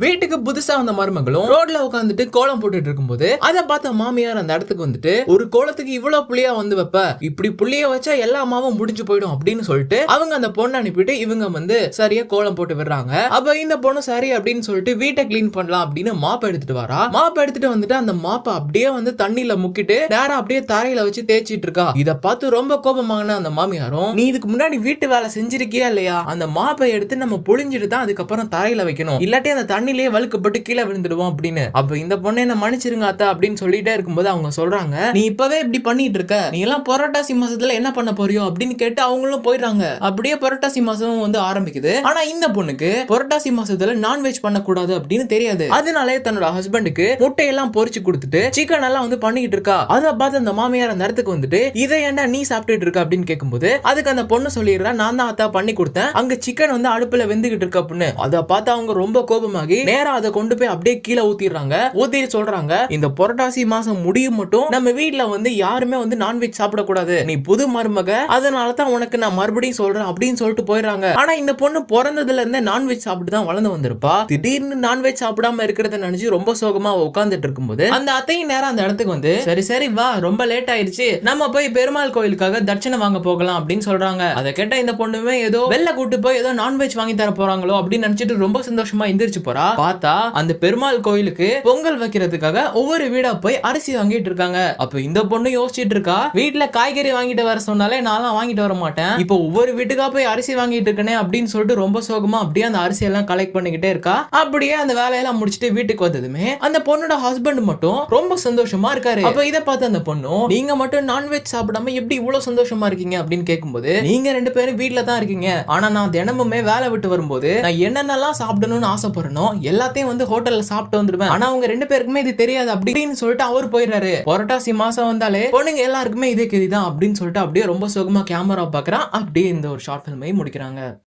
வீட்டுக்கு புதுசா வந்த மருமகளும் ரோட்ல உட்காந்துட்டு கோலம் போட்டுட்டு இருக்கும்போது அதை பார்த்த மாமியார் அந்த இடத்துக்கு வந்துட்டு ஒரு கோலத்துக்கு இவ்வளவு புளியா வந்து வைப்ப? இப்படி புளிய வச்சா எல்லா மாவும் முடிஞ்சு போயிடும் அப்படின்னு சொல்லிட்டு அவங்க அந்த பொண்ணை அனுப்பிட்டு இவங்க வந்து சரியா கோலம் போட்டு விடுறாங்க. அப்ப இந்த பொண்ணு சரி அப்படின்னு சொல்லிட்டு வீட்டை க்ளீன் பண்ணலாம் அப்படின்னு மாப் எடுத்துட்டு வரா. மாப் எடுத்துட்டு வந்துட்டு அந்த மாப்பை அப்படியே வந்து தண்ணியில முக்கிட்டு நேரம் அப்படியே தரையில வச்சு தேய்ச்சிட்டு இருக்கா. இத பார்த்து ரொம்ப கோபமாகன அந்த மாமியாரும் நீ இதுக்கு முன்னாடி வீட்டு வேலை செஞ்சிருக்கியா இல்லையா? அந்த மாப்பை எடுத்து நம்ம புழிஞ்சிட்டு தான் அதுக்கப்புறம் தரையில வைக்கணும். இல்லாட்டி அந்த தண்ணி தண்ணிலே வழுக்கப்பட்டு கீழே விழுந்துடுவோம் அப்படின்னு. அப்ப இந்த பொண்ணை என்ன மன்னிச்சிருங்க அத்தா அப்படின்னு சொல்லிட்டே இருக்கும்போது அவங்க சொல்றாங்க நீ இப்பவே இப்படி பண்ணிட்டு இருக்க. நீ எல்லாம் புரட்டாசி மாசத்துல என்ன பண்ண போறியோ? அப்படின்னு கேட்டு அவங்களும் போயிடுறாங்க. அப்படியே புரட்டாசி மாசம் வந்து ஆரம்பிக்குது. ஆனா இந்த பொண்ணுக்கு புரட்டாசி மாசத்துல நான்வெஜ் பண்ணக்கூடாது அப்படின்னு தெரியாது. அதனாலே தன்னோட ஹஸ்பண்டுக்கு முட்டையெல்லாம் பொறிச்சு கொடுத்துட்டு சிக்கன் எல்லாம் வந்து பண்ணிக்கிட்டு இருக்கா. அதை பார்த்து அந்த மாமியார் அந்த இடத்துக்கு வந்துட்டு இதை ஏன்டா நீ சாப்பிட்டுட்டு இருக்க? அப்படின்னு கேட்கும்போது அதுக்கு அந்த பொண்ணு சொல்லிடுறா நான் தான் அத்தா பண்ணி கொடுத்தேன். அங்க சிக்கன் வந்து அடுப்புல வெந்துகிட்டு இருக்கு அப்படின்னு. அதை பார்த்து அவங்க ரொம்ப கோபமாகி நேரா அதை கொண்டு போய் அப்படியே கீழே ஊத்திடுறாங்க. ஊத்தி சொல்றாங்க இந்த புரட்டாசி மாசம் முடியும் மட்டும் நம்ம வீட்டுல வந்து யாருமே வந்து நான்வெஜ் சாப்பிடக்கூடாது. நீ புது மருமக அதனால தான் உனக்கு நான் மறுபடியும் சொல்றேன் அப்படின்னு சொல்லிட்டு போயிடுறாங்க. ஆனா இந்த பொண்ணு பிறந்ததுல இருந்தே நான்வெஜ் சாப்பிட்டு தான் வளர்ந்து வந்திருப்பா. திடீர்னு நான்வெஜ் சாப்பிடாம இருக்கிறத நினைச்சு ரொம்ப சோகமா உட்கார்ந்துட்டு இருக்கும்போது அந்த அத்தையும் நேரம் அந்த இடத்துக்கு வந்து சரி சரி வா ரொம்ப லேட் ஆயிடுச்சு. நம்ம போய் பெருமாள் கோயிலுக்காக தட்சணை வாங்க போகலாம் அப்படின்னு சொல்றாங்க. அதை கேட்ட இந்த பொண்ணுமே ஏதோ வெளில கூட்டு போய் ஏதோ நான்வெஜ் வாங்கி தர போறாங்களோ அப்படின்னு நினைச்சிட்டு ரொம்ப சந்தோஷமா எந்திரிச்சு போறா. பார்த்தா அந்த பெருமாள் கோயிலுக்கு பொங்கல் வைக்கிறதுக்காக ஒவ்வொரு வீடா போய் அரிசி வாங்கிட்டு இருக்காங்க. அப்ப இந்த பொண்ணு யோசிச்சிட்டு இருக்கா வீட்டுல காய்கறி வாங்கிட்டு வர சொன்னாலே நான் வாங்கிட்டு வர மாட்டேன். இப்போ ஒவ்வொரு வீட்டுக்கா போய் அரிசி வாங்கிட்டு இருக்கனே அப்படின்னு சொல்லிட்டு ரொம்ப சோகமா அப்படியே அந்த அரிசி எல்லாம் கலெக்ட் பண்ணிக்கிட்டே இருக்கா. அப்படியே அந்த வேலையெல்லாம் முடிச்சுட்டு வீட்டுக்கு வந்ததுமே அந்த பொண்ணோட ஹஸ்பண்ட் மட்டும் ரொம்ப சந்தோஷமா இருக்காரு. அப்ப இதை பார்த்து அந்த பொண்ணும் நீங்க மட்டும் நான்வெஜ் சாப்பிடாம எப்படி இவ்வளவு சந்தோஷமா இருக்கீங்க? அப்படின்னு கேட்கும்போது நீங்க ரெண்டு பேரும் வீட்டுல தான் இருக்கீங்க. ஆனா நான் தினமுமே வேலை விட்டு வரும்போது நான் என்னென்னலாம் சாப்பிடணும்னு ஆசைப்படுறனோ எல்லாத்தையும் வந்து ஹோட்டல்ல சாப்பிட்டு வந்துருவேன் ஆனா அவங்க ரெண்டு பேருக்குமே இது தெரியாது. அப்படின்னு சொல்லிட்டு அவர் போயிடுறாரு. புரட்டாசி மாசம் வந்தாலே பொண்ணுங்க எல்லாருக்குமே இதே கெதி தான் அப்படின்னு சொல்லிட்டு அப்படியே ரொம்ப சுகமா கேமரா பாக்குறான். அப்படியே இந்த ஒரு ஷார்ட் ஃபிலிமையும் முடிக்கிறாங்க.